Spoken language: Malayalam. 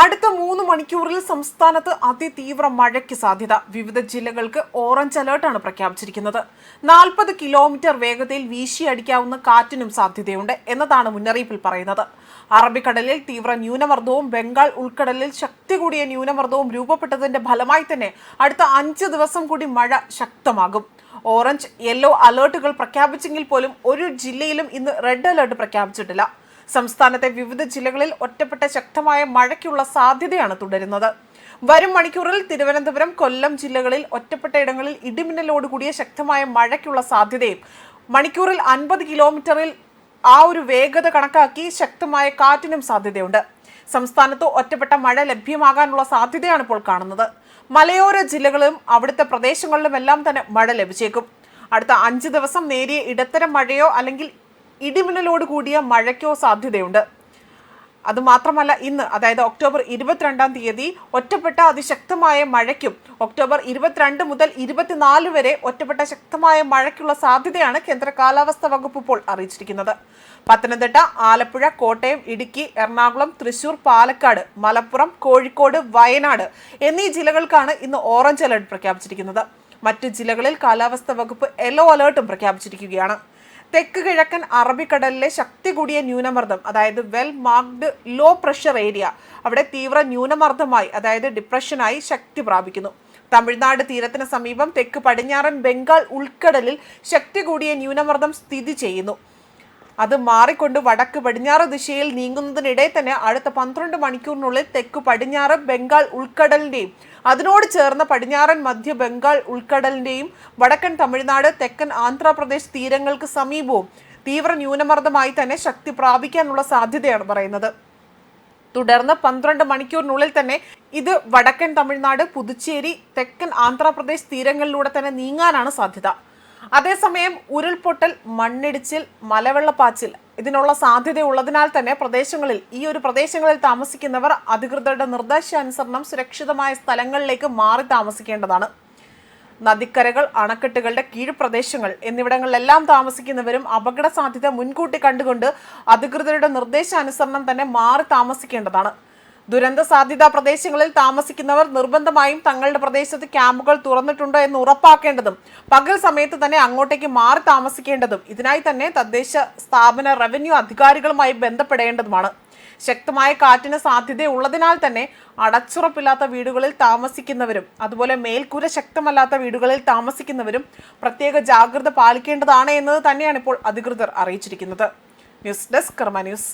അടുത്ത മൂന്ന് മണിക്കൂറിൽ സംസ്ഥാനത്ത് അതിതീവ്ര മഴയ്ക്ക് സാധ്യത. വിവിധ ജില്ലകൾക്ക് ഓറഞ്ച് അലേർട്ടാണ് പ്രഖ്യാപിച്ചിരിക്കുന്നത്. നാൽപ്പത് കിലോമീറ്റർ വേഗതയിൽ വീശിയടിക്കാവുന്ന കാറ്റിനും സാധ്യതയുണ്ട് എന്നതാണ് മുന്നറിയിപ്പിൽ പറയുന്നത്. അറബിക്കടലിൽ തീവ്ര ന്യൂനമർദ്ദവും ബംഗാൾ ഉൾക്കടലിൽ ശക്തി കൂടിയ ന്യൂനമർദ്ദവും രൂപപ്പെട്ടതിന്റെ ഫലമായി തന്നെ അടുത്ത അഞ്ച് ദിവസം കൂടി മഴ ശക്തമാകും. ഓറഞ്ച് യെല്ലോ അലേർട്ടുകൾ പ്രഖ്യാപിച്ചെങ്കിൽ പോലും ഒരു ജില്ലയിലും ഇന്ന് റെഡ് അലേർട്ട് പ്രഖ്യാപിച്ചിട്ടില്ല. സംസ്ഥാനത്തെ വിവിധ ജില്ലകളിൽ ഒറ്റപ്പെട്ട ശക്തമായ മഴയ്ക്കുള്ള സാധ്യതയാണ് തുടരുന്നത്. വരും മണിക്കൂറിൽ തിരുവനന്തപുരം കൊല്ലം ജില്ലകളിൽ ഒറ്റപ്പെട്ട ഇടങ്ങളിൽ ഇടിമിന്നലോടുകൂടിയ ശക്തമായ മഴയ്ക്കുള്ള സാധ്യതയും മണിക്കൂറിൽ അൻപത് കിലോമീറ്ററിൽ ആ ഒരു വേഗത കണക്കാക്കി ശക്തമായ കാറ്റിനും സാധ്യതയുണ്ട്. സംസ്ഥാനത്ത് ഒറ്റപ്പെട്ട മഴ ലഭ്യമാകാനുള്ള സാധ്യതയാണ് ഇപ്പോൾ കാണുന്നത്. മലയോര ജില്ലകളിലും അവിടുത്തെ പ്രദേശങ്ങളിലുമെല്ലാം തന്നെ മഴ ലഭിച്ചേക്കും. അടുത്ത അഞ്ച് ദിവസം നേരിയ ഇടത്തരം മഴയോ അല്ലെങ്കിൽ ഇടിമിന്നലോട് കൂടിയ മഴയ്ക്കോ സാധ്യതയുണ്ട്. അതുമാത്രമല്ല ഇന്ന് അതായത് ഒക്ടോബർ ഇരുപത്തിരണ്ടാം തീയതി ഒറ്റപ്പെട്ട അതിശക്തമായ മഴയ്ക്കും ഒക്ടോബർ ഇരുപത്തിരണ്ട് മുതൽ ഇരുപത്തിനാല് വരെ ഒറ്റപ്പെട്ട ശക്തമായ മഴയ്ക്കുള്ള സാധ്യതയാണ് കേന്ദ്ര കാലാവസ്ഥാ വകുപ്പ് ഇപ്പോൾ അറിയിച്ചിരിക്കുന്നത്. പത്തനംതിട്ട ആലപ്പുഴ കോട്ടയം ഇടുക്കി എറണാകുളം തൃശൂർ പാലക്കാട് മലപ്പുറം കോഴിക്കോട് വയനാട് എന്നീ ജില്ലകൾക്കാണ് ഇന്ന് ഓറഞ്ച് അലർട്ട് പ്രഖ്യാപിച്ചിരിക്കുന്നത്. മറ്റ് ജില്ലകളിൽ കാലാവസ്ഥാ വകുപ്പ് യെല്ലോ അലേർട്ടും പ്രഖ്യാപിച്ചിരിക്കുകയാണ്. തെക്ക് കിഴക്കൻ അറബിക്കടലിലെ ശക്തി കൂടിയ ന്യൂനമർദ്ദം അതായത് well marked low pressure area അവിടെ തീവ്ര ന്യൂനമർദ്ദമായി അതായത് ഡിപ്രഷനായി ശക്തി പ്രാപിക്കുന്നു. തമിഴ്നാട് തീരത്തിന് സമീപം തെക്ക് പടിഞ്ഞാറൻ ബംഗാൾ ഉൾക്കടലിൽ ശക്തി കൂടിയ ന്യൂനമർദ്ദം സ്ഥിതി ചെയ്യുന്നു. അത് മാറിക്കൊണ്ട് വടക്ക് പടിഞ്ഞാറ് ദിശയിൽ നീങ്ങുന്നതിനിടെ തന്നെ അടുത്ത പന്ത്രണ്ട് മണിക്കൂറിനുള്ളിൽ തെക്ക് പടിഞ്ഞാറ് ബംഗാൾ ഉൾക്കടലിന്റെയും അതിനോട് ചേർന്ന പടിഞ്ഞാറൻ മധ്യ ബംഗാൾ ഉൾക്കടലിന്റെയും വടക്കൻ തമിഴ്നാട് തെക്കൻ ആന്ധ്രാപ്രദേശ് തീരങ്ങൾക്ക് സമീപവും തീവ്ര ന്യൂനമർദ്ദമായി തന്നെ ശക്തി പ്രാപിക്കാനുള്ള സാധ്യതയാണ് പറയുന്നത്. തുടർന്ന് പന്ത്രണ്ട് മണിക്കൂറിനുള്ളിൽ തന്നെ ഇത് വടക്കൻ തമിഴ്നാട് പുതുച്ചേരി തെക്കൻ ആന്ധ്രാപ്രദേശ് തീരങ്ങളിലൂടെ തന്നെ നീങ്ങാനാണ് സാധ്യത. അതേസമയം ഉരുൾപൊട്ടൽ മണ്ണിടിച്ചിൽ മലവെള്ളപ്പാച്ചിൽ ഇതിനുള്ള സാധ്യത ഉള്ളതിനാൽ തന്നെ പ്രദേശങ്ങളിൽ ഈ ഒരു പ്രദേശങ്ങളിൽ താമസിക്കുന്നവർ അധികൃതരുടെ നിർദ്ദേശാനുസരണം സുരക്ഷിതമായ സ്ഥലങ്ങളിലേക്ക് മാറി താമസിക്കേണ്ടതാണ്. നദിക്കരകൾ അണക്കെട്ടുകളുടെ കീഴ്പ്രദേശങ്ങൾ എന്നിവിടങ്ങളിലെല്ലാം താമസിക്കുന്നവരും അപകട സാധ്യത മുൻകൂട്ടി കണ്ടുകൊണ്ട് അധികൃതരുടെ നിർദ്ദേശാനുസരണം തന്നെ മാറി താമസിക്കേണ്ടതാണ്. ദുരന്ത സാധ്യതാ പ്രദേശങ്ങളിൽ താമസിക്കുന്നവർ നിർബന്ധമായും തങ്ങളുടെ പ്രദേശത്ത് ക്യാമ്പുകൾ തുറന്നിട്ടുണ്ടോ എന്ന് ഉറപ്പാക്കേണ്ടതും പകൽ സമയത്ത് തന്നെ അങ്ങോട്ടേക്ക് മാറി താമസിക്കേണ്ടതും ഇതിനായി തന്നെ തദ്ദേശ സ്ഥാപന റവന്യൂ അധികാരികളുമായി ബന്ധപ്പെടേണ്ടതുമാണ്. ശക്തമായ കാറ്റിന് സാധ്യതയുള്ളതിനാൽ തന്നെ അടച്ചുറപ്പില്ലാത്ത വീടുകളിൽ താമസിക്കുന്നവരും അതുപോലെ മേൽക്കൂര ശക്തമല്ലാത്ത വീടുകളിൽ താമസിക്കുന്നവരും പ്രത്യേക ജാഗ്രത പാലിക്കേണ്ടതാണ് എന്നത് തന്നെയാണ് ഇപ്പോൾ അധികൃതർ അറിയിച്ചിരിക്കുന്നത്. News desk Karma news.